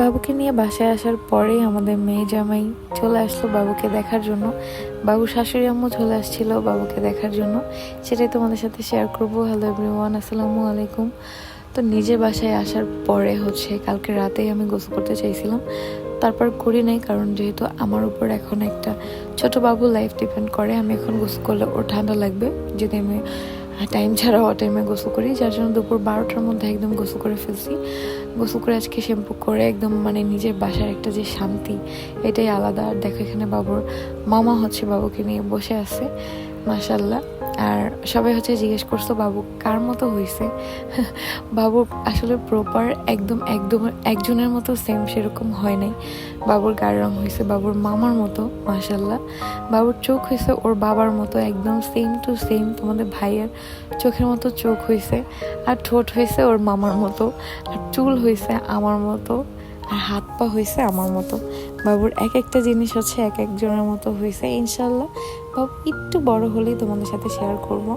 বাবুকে নিয়ে বাসায় আসার পরেই আমাদের মেয়ে জামাই চলে আসলো বাবুকে দেখার জন্য। বাবুর শাশুড়ি আম্মু চলে আসছিল বাবুকে দেখার জন্য। সেটাই তোমাদের সাথে শেয়ার করব। হ্যালো এভরিওয়ান আসসালামু আলাইকুম। তো নিজের বাসায় আসার পরে হচ্ছে কালকে রাতেই আমি গোসল করতে চাইছিলাম। তারপর করি নাই কারণ যেহেতু আমার উপর এখন একটা ছোট বাবু লাইফ ডিপেন্ড করে, আমি এখন গোসল করলে ওর ঠান্ডা লাগবে। যদি আমি টাইম ছাড়া ও টাইমে গোসল করি, যার জন্য দুপুর বারোটার মধ্যে একদম গোসল করে ফেলছি। গোসল করে আজকে শ্যাম্পু করে একদম মানে নিজের বাসার একটা যে শান্তি, এটাই আলাদা। আর দেখো এখানে বাবুর মামা হচ্ছে বাবুকে নিয়ে বসে আছে মাশাল্লাহ আর সবাই হচ্ছে জিজ্ঞেস করছ, বাবু, কার মতো হয়েছে বাবু আসলে প্রপার একদম একদম, একজনের মতো সেম সেরকম হয় নাই। বাবুর গায়ের রং হয়েছে বাবুর মামার মতো মাশাল্লাহ বাবুর চোখ হয়েছে ওর বাবার মতো, একদম সেম টু সেম তোমাদের ভাইয়ের চোখের মতো চোখ হয়েছে আর ঠোঁট হয়েছে ওর মামার মতো। আর চুল হয়েছে আমার মতো। আর হাত পা হয়েছে আমার মতো। বাবুর এক একটা জিনিস হচ্ছে এক একজনের মতো হয়েছে ইনশাল্লাহ বাবু, একটু বড় হলেই তোমাদের সাথে শেয়ার করব।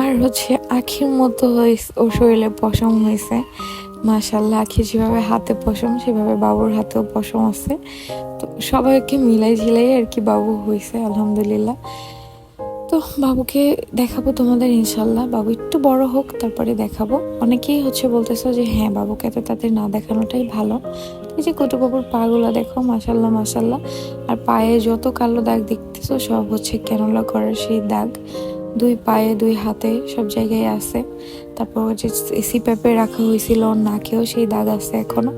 আর হচ্ছে আখির মতো হয়েছে ও শরীরে পশম হয়েছে মাশাল্লাহ আখি যেভাবে হাতে পশম, সেভাবে বাবুর হাতেও পশম আছে। তো সবাইকে মিলাই ঝিলাই আর কি বাবু হয়েছে আলহামদুলিল্লাহ। তো বাবুকে দেখাবো তোমাদের ইনশাল্লাহ। বাবু একটু বড় হোক, তারপরে দেখাবো। অনেকেই হচ্ছে বলতেছো যে হ্যাঁ বাবুকে এত তাদের না দেখানোটাই ভালো। এই যে কত বাবুর পাগুলো দেখো মাসাল্লাহ মাসাল্লাহ আর পায়ে যত কালো দাগ দেখতেছো, সব হচ্ছে ক্যানোলা করার সেই দাগ। দুই পায়ে, দুই হাতে সব জায়গায় আছে। তারপর যে এসি প্যাপে রাখা হয়েছিল ওর নাকেও সেই দাগ আছে এখনও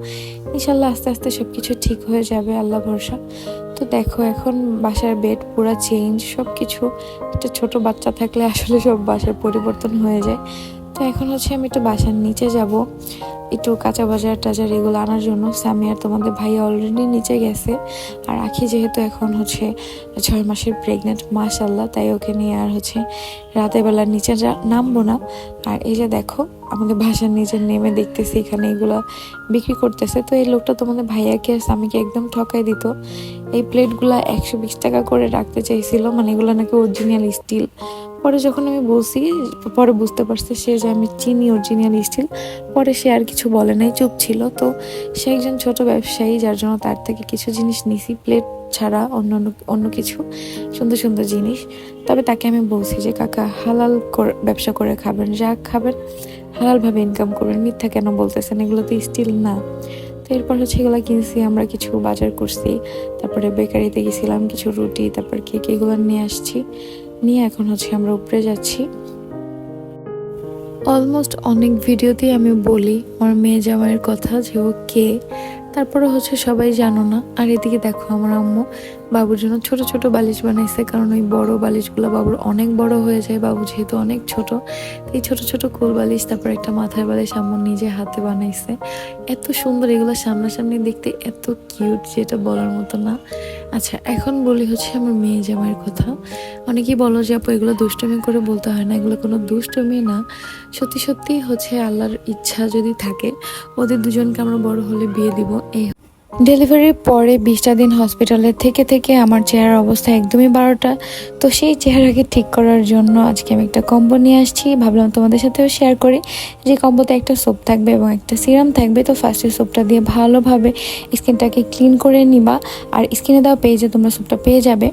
ইনশাল্লাহ আস্তে আস্তে সব কিছু ঠিক হয়ে যাবে, আল্লাহ ভরসা। তো দেখো, এখন বাসার বেড পুরা চেঞ্জ সব কিছু একটা ছোটো বাচ্চা থাকলে আসলে সব বাসার পরিবর্তন হয়ে যায়। তো এখন হচ্ছে আমি একটু বাসার নিচে যাব। একটু কাঁচা বাজার টাজার এগুলো আনার জন্য। সামি আর তোমাদের ভাই অলরেডি নিচে গেছে। আর আখি যেহেতু এখন হচ্ছে ছয় মাসের প্রেগনেন্ট মাশাল্লাহ তাই ওকে নিয়ে আর হচ্ছে রাতের বেলা নিচে নামবো না। আর এই যে দেখো, আমাদের বাসার নিচে নেমে দেখতেছি এখানে এগুলো বিক্রি করতেছে। তো এই লোকটা তোমাদের ভাইয়াকে আর স্বামীকে একদম ঠকাই দিত। এই প্লেটগুলো একশো বিশ টাকা করে রাখতে চাইছিল। মানে এগুলো নাকি অরিজিনাল স্টিল পরে যখন আমি বলছি, পরে বুঝতে পারছে সে যে আমি চিনি অরিজিনাল স্টিল পরে সে আর কিছু বলে নাই, চুপ ছিল। তো সে একজন ছোট ব্যবসায়ী, যার জন্য তার থেকে কিছু জিনিস নিছি, প্লেট ছাড়া অন্য অন্য- কিছু, সুন্দর সুন্দর জিনিস। তবে তাকে আমি বলছি যে, কাকা, হালাল ব্যবসা করে খাবেন, যা খাবেন, হালালভাবে ইনকাম করবেন, মিথ্যা কেন বলতেছেন? এগুলো তো স্টিল না। তো এরপর হচ্ছে এগুলো কিনছি, আমরা কিছু বাজার করছি, তারপরে বেকারিতে গেছিলাম, কিছু রুটি, তারপর কেক এগুলো নিয়ে আসছি। নিয়ে এখন হচ্ছে আমরা উপরে যাচ্ছি। অলমোস্ট অনেক ভিডিওতেই আমি বলি আমার মেয়ে জামাইয়ের কথা যে ও কে, তারপরে হচ্ছে সবাই জানো না। আর এদিকে দেখো আমার আম্মু বাবুর জন্য ছোট ছোট বালিশ বানাইছে, কারণ ওই বড় বালিশগুলো বাবুর অনেক বড় হয়ে যায়। বাবু যেহেতু অনেক ছোট এই ছোট ছোট কোল বালিশ, তারপর একটা মাথার বালিশ আম্মু নিজে হাতে বানাইছে। এত সুন্দর এগুলো সামনাসামনি দেখতে, এত কিউট যেটা বলার মতো না। আচ্ছা এখন বলি হচ্ছে আমার মেয়ে জামাইয়ের কথা। অনেকেই বলো যে, আপু, এগুলো দুষ্টমি করে বলতে হয় না, এগুলো কোনো দুষ্টমি না। সত্যি সত্যি হচ্ছে আল্লাহর ইচ্ছা যদি থাকে, ওদের দুজনকে আমরা বড় হলে বিয়ে দিব। এই ডেলিভারির পরে বিশটা দিন হসপিটালে থেকে থেকে আমার চেহারার অবস্থা একদমই বারোটা। তো সেই চেহারাকে ঠিক করার জন্য আজকে আমি একটা কম্বো নিয়ে আসছি। ভাবলাম তোমাদের সাথেও শেয়ার করি। যে কম্বোতে একটা সোপ থাকবে এবং একটা সিরাম থাকবে, তো ফার্স্টে সোপটা দিয়ে ভালোভাবে স্কিনটাকে ক্লিন করে নিবা। আর স্কিনে দেওয়া পেজে তোমরা সোপটা পেয়ে যাবে।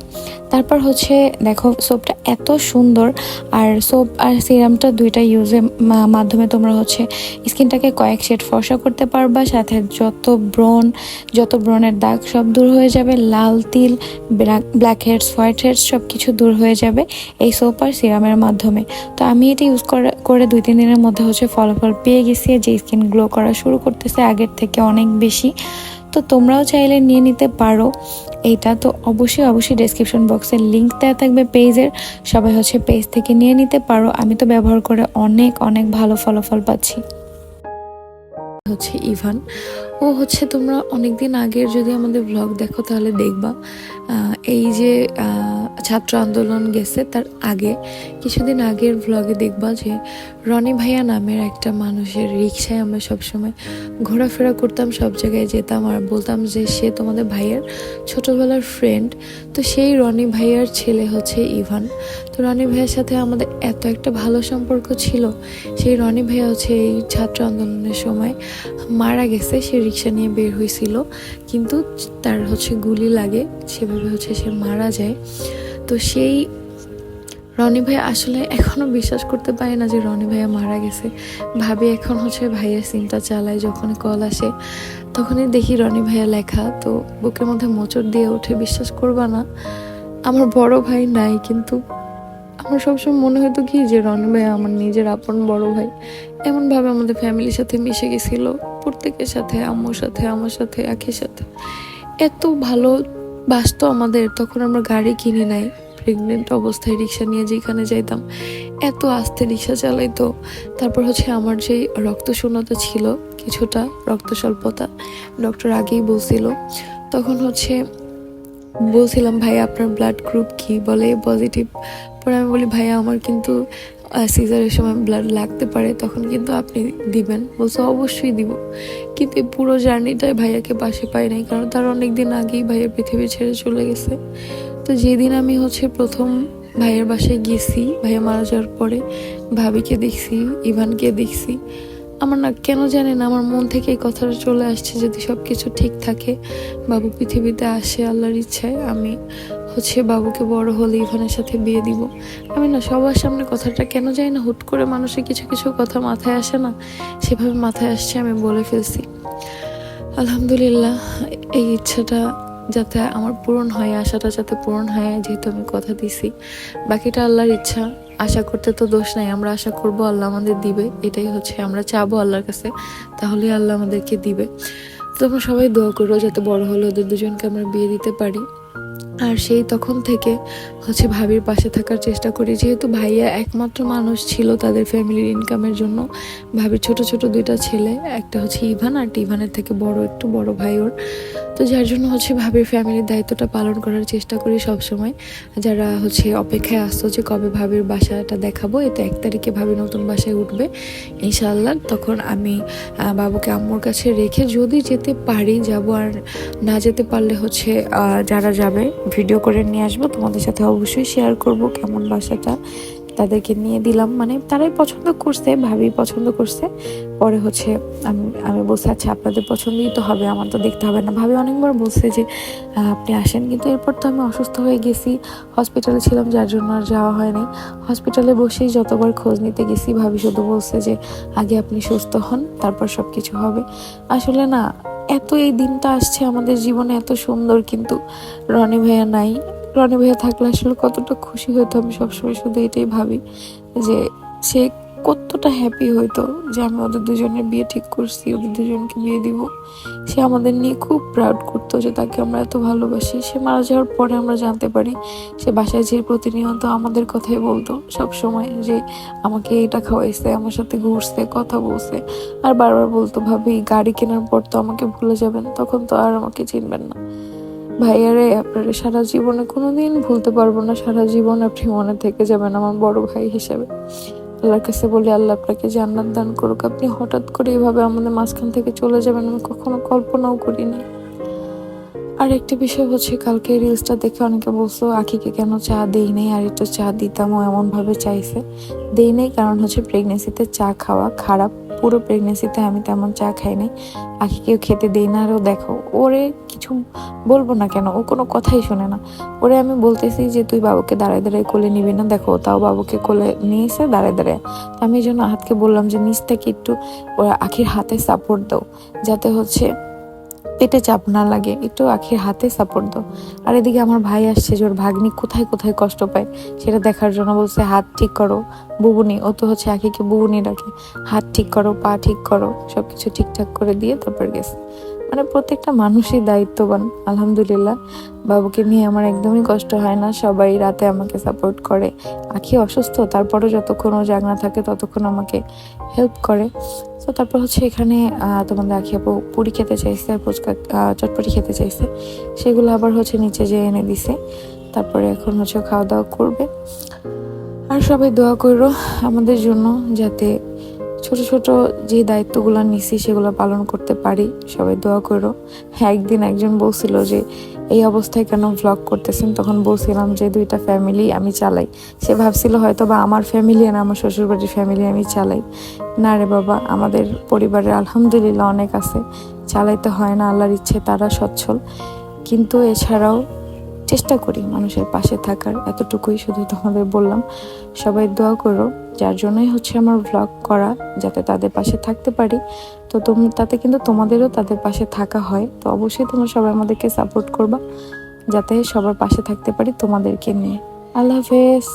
তারপর হচ্ছে, দেখো সোপটা এত সুন্দর। আর সোপ আর সিরামটা দুইটা ইউজের মাধ্যমে তোমরা হচ্ছে স্কিনটাকে কয়েক শেড ফর্সা করতে পারবা। সাথে যত ব্রণ যত ব্রণের দাগ সব দূর হয়ে যাবে, লাল, তিল, ব্ল্যাক হেডস হোয়াইট হেডস সব কিছু দূর হয়ে যাবে এই সোপ আর সিরামের মাধ্যমে। তো আমি এটি ইউজ করে করে দুই, তিন দিনের মধ্যে হচ্ছে ফলাফল পেয়ে গেছি যে স্কিন গ্লো করা শুরু করতেছে আগের থেকে অনেক বেশি। তো তোমরাও চাইলে নিয়ে নিতে পারো এইটা। তো অবশ্যই অবশ্যই ডেসক্রিপশন বক্সের লিঙ্ক দেওয়া থাকবে পেজের সবাই হচ্ছে পেজ থেকে নিয়ে নিতে পারো। আমি তো ব্যবহার করে অনেক অনেক ভালো ফলাফল পাচ্ছি। হচ্ছে ইভান। ও হচ্ছে তোমরা অনেক দিন আগের যদি আমাদের ব্লগ দেখো তাহলে দেখবা। এই যে ছাত্র আন্দোলন গেছে তার আগে, কিছুদিন আগের ভ্লগে দেখবা যে রনি ভাইয়া নামের একটা মানুষের রিক্সায় আমরা সবসময় ঘোরাফেরা করতাম, সব জায়গায় যেতাম আর বলতাম যে সে তোমাদের ভাইয়ের ছোটোবেলার ফ্রেন্ড তো সেই রনি ভাইয়ার ছেলে হচ্ছে ইভান। তো রনি ভাইয়ের সাথে আমাদের এত একটা ভালো সম্পর্ক ছিল, সেই রনি ভাইয়া হচ্ছে এই ছাত্র আন্দোলনের সময় মারা গেছে, সে রিক্সা নিয়ে বের হয়েছিল। কিন্তু তার হচ্ছে গুলি লাগে, সেভাবে হচ্ছে সে মারা যায়। তো সেই রনি ভাই আসলে এখনও বিশ্বাস করতে পারে না যে রনি ভাইয়া মারা গেছে। ভাবি এখন হচ্ছে ভাইয়ের সিমটা চালায় যখন কল আসে তখনই দেখি রনি ভাইয়া লেখা। তো বুকের মধ্যে মোচড় দিয়ে ওঠে বিশ্বাস করবা না, আমার বড় ভাই নাই। কিন্তু আমার সবসময় মনে হতো কি যে রনি ভাই আমার নিজের আপন বড় ভাই। এমনভাবে আমাদের ফ্যামিলির সাথে মিশে গেছিল। প্রত্যেকের সাথে, আম্মুর সাথে, আমার সাথে, আখির সাথে। এত ভালো বাসতো আমাদের। তখন আমরা গাড়ি কিনে নাই। প্রেগনেন্ট অবস্থায় রিক্সা নিয়ে যেখানে যাইতাম, এত আস্তে রিক্সা চালাইতো। তারপর হচ্ছে আমার যেই রক্ত শূন্যতা ছিল, কিছুটা রক্ত স্বল্পতা ডক্টর আগেই বলছিল। তখন হচ্ছে বলছিলাম ভাই আপনার ব্লাড গ্রুপ কি? বলে পজিটিভ পরে আমি বলি, ভাইয়া, আমার কিন্তু সিজারের সময় ব্লাড লাগতে পারে, তখন কিন্তু আপনি দিবেন। বলছে, অবশ্যই দিব। কিন্তু এই পুরো জার্নিটাই ভাইয়াকে পাশে পাই নাই, কারণ তার অনেক দিন আগেই ভাইয়া পৃথিবী ছেড়ে চলে গেছে। তো যেদিন আমি হচ্ছে প্রথম ভাইয়ের বাসায় গেছি, ভাইয়া মারা যাওয়ার পরে ভাবিকে দেখছি, ইভানকে দেখছি, আমার না কেন জানি না, আমার মন থেকে এই কথাটা চলে আসছে, যদি সব কিছু ঠিক থাকে, বাবু পৃথিবীতে আসে আল্লাহর ইচ্ছায়, আমি হচ্ছে বাবুকে বড় হলে ইভানের সাথে বিয়ে দিব। আমি না সবার সামনে কথাটা কেন যাই না, হুট করে মানুষের কিছু কিছু কথা মাথায় আসে না, সেভাবে মাথায় আসছে আমি বলে ফেলছি। আলহামদুলিল্লাহ, এই ইচ্ছাটা যাতে আমার পূরণ হয়, আশাটা যাতে পূরণ হয়, যেহেতু আমি কথা দিছি। বাকিটা আল্লাহর ইচ্ছা, আশা করতে তো দোষ নাই, আমরা আশা করব আল্লাহ আমাদের দিবে, এটাই হচ্ছে, আমরা চাবো আল্লাহর কাছে, তাহলে আল্লাহ আমাদেরকে দিবে। তো তোমরা সবাই দোয়া করো যাতে বড় হলে ওদের দুজনকে আমরা বিয়ে দিতে পারি। আর সেই তখন থেকে হচ্ছে ভাবির পাশে থাকার চেষ্টা করি। যেহেতু ভাইয়া একমাত্র মানুষ ছিল তাদের ফ্যামিলির ইনকামের জন্য, ভাবির ছোট ছোট দুইটা ছেলে, একটা হচ্ছে ইভান আর ইভানের থেকে বড়, একটু বড় ভাই ওর। তো যার জন্য হচ্ছে ভাবির ফ্যামিলির দায়িত্বটা পালন করার চেষ্টা করি সব সময় যারা হচ্ছে অপেক্ষায় আসতো যে কবে ভাবির বাসাটা দেখাবো এতে এক তারিখে ভাবি নতুন বাসায় উঠবে। ইনশাআল্লাহ, তখন আমি বাবুকে, আম্মুর কাছে রেখে যদি যেতে পারি, যাব আর না যেতে পারলে হচ্ছে যারা যাবে ভিডিও করে নিয়ে আসব। তোমাদের সাথে অবশ্যই শেয়ার করব কেমন বাসাটা তাদেরকে নিয়ে দিলাম। মানে তারাই পছন্দ করছে, ভাবি পছন্দ করছে। পরে হচ্ছে আমি আমি বলছি আচ্ছা আপনাদের পছন্দই তো হবে, আমার তো দেখতে হবে না। ভাবি অনেকবার বলছে যে আপনি আসেন। কিন্তু এরপর তো আমি অসুস্থ হয়ে গেছি হসপিটালে ছিলাম, যার জন্য আর যাওয়া হয়নি। হসপিটালে বসেই যতবার খোঁজ নিতে গেছি, ভাবি শুধু বলছে যে, আগে আপনি সুস্থ হন, তারপর সব কিছু হবে। আসলে না, এত এই দিনটা আসছে, আমাদের জীবনে এত সুন্দর, কিন্তু রনি ভাইয়া নাই। রনি ভাইয়া থাকলে আসলে কতটা খুশি হতো আমি সবসময় শুধু এটাই ভাবি যে সে কতটা হ্যাপি হইতো যে আমি ওদের দুজনের বিয়ে ঠিক করছি, ওদের দুজনকে বিয়ে দিব। সে আমাদের নিয়ে খুব প্রাউড করতো যে তাকে আমরা এত ভালোবাসি। সে মারা যাওয়ার পরে আমরা জানতে পারি সে বাসায় যে প্রতিনিয়ত আমাদের কথাই বলতো সব সময় যে আমাকে এটা খাওয়াইছে, আমার সাথে ঘুরছে, কথা বলছে। আর বারবার বলতো, ভাবি, গাড়ি কেনার পর তো আমাকে ভুলে যাবেন, তখন তো আর আমাকে চিনবেন না। ভাইয়ারে, আপনারা সারা জীবনে কোনো দিন ভুলতে পারব না। সারা জীবন আপনি মনে থেকে যাবেন আমার বড় ভাই হিসেবে। আল্লাহর কাছে বলি, আল্লাহ আপনাকে জান্নাত দান করুক। আপনি হঠাৎ করে এভাবে আমাদের মাঝখান থেকে চলে যাবেন, আমি কখনো কল্পনাও করিনি আর একটা বিষয় হচ্ছে, কালকে রিলসটা দেখে অনেকে বলছো আখিকে কেন চা দেই নেই? আর একটু চা দিতাম ও এমন চাইছে। দেই নেই, কারণ হচ্ছে প্রেগনেন্সিতে চা খাওয়া খারাপ। পুরো প্রেগনেন্সিতে আমি তেমন চা খাই নাই আখিকেও খেতে দেই না আরও দেখো, ওরে কিছু বলব না কেন, ও কোনো কথাই শোনে না। ওরে আমি বলতেছি যে, তুই বাবুকে দাঁড়ায় দাঁড়ায় কোলে নিবি না। দেখো, তাও বাবুকে কোলে নিয়ে এসে দাঁড়ায় দাঁড়ায়। আমি এই জন্য হাতকে বললাম যে, নিচ থেকে একটু, ওরা আখির হাতে সাপোর্ট দাও, যাতে হচ্ছে পেটে চাপ না লাগে, একটু আখির হাতে সাপোর্ট দাও। আর এদিকে আমার ভাই আসছে যে ওর ভাগ্নি কোথায় কোথায় কষ্ট পায়, সেটা দেখার জন্য বলছে, হাত ঠিক করো, বুবুনি। ও তো হচ্ছে আখিকে বুবুনি ডাকে, হাত ঠিক করো, পা ঠিক করো সব কিছু ঠিকঠাক করে দিয়ে তারপর গেছে। মানে প্রত্যেকটা মানুষই দায়িত্ববান, আলহামদুলিল্লাহ। বাবুকে নিয়ে আমার একদমই কষ্ট হয় না, সবাই রাতে আমাকে সাপোর্ট করে। আখি অসুস্থ, তারপরও যতক্ষণ ও জাগনা থাকে ততক্ষণ আমাকে হেল্প করে। তো তারপর হচ্ছে এখানে তোমাদের আখি আপু পুরি খেতে চাইছে আর ফুচকা চটপটি খেতে চাইছে। সেগুলো আবার হচ্ছে নিচে যেয়ে এনে দিছে। তারপরে এখন হচ্ছে খাওয়া দাওয়া করবে। আর সবাই দোয়া করো আমাদের জন্য যাতে ছোট ছোট যে দায়িত্বগুলো নিছি সেগুলো পালন করতে পারি, সবাই দোয়া করো। হ্যাঁ একদিন একজন বলছিল যে, এই অবস্থায় কেন ভ্লগ করতেছেন? তখন বলছিলাম যে, দুইটা ফ্যামিলি আমি চালাই। সে ভাবছিল হয়তো বা আমার ফ্যামিলি আর আমার শ্বশুরবাড়ির ফ্যামিলি আমি চালাই। না রে বাবা, আমাদের পরিবারে আলহামদুলিল্লাহ অনেক আছে। চালাইতে হয় না, আল্লাহর ইচ্ছে তারা সচ্ছল। কিন্তু এছাড়াও চেষ্টা করি মানুষের পাশে থাকার, এতটুকুই শুধু তোমাদের বললাম। সবাই দোয়া করো, যার জন্যই হচ্ছে আমার ব্লগ করা, যাতে তাদের পাশে থাকতে পারি। তো তুমি, তাতে কিন্তু তোমাদেরও তাদের পাশে থাকা হয়। তো অবশ্যই তোমরা সবাই আমাদেরকে সাপোর্ট করবা, যাতে সবার পাশে থাকতে পারি তোমাদেরকে নিয়ে। আল্লাহ হাফেজ।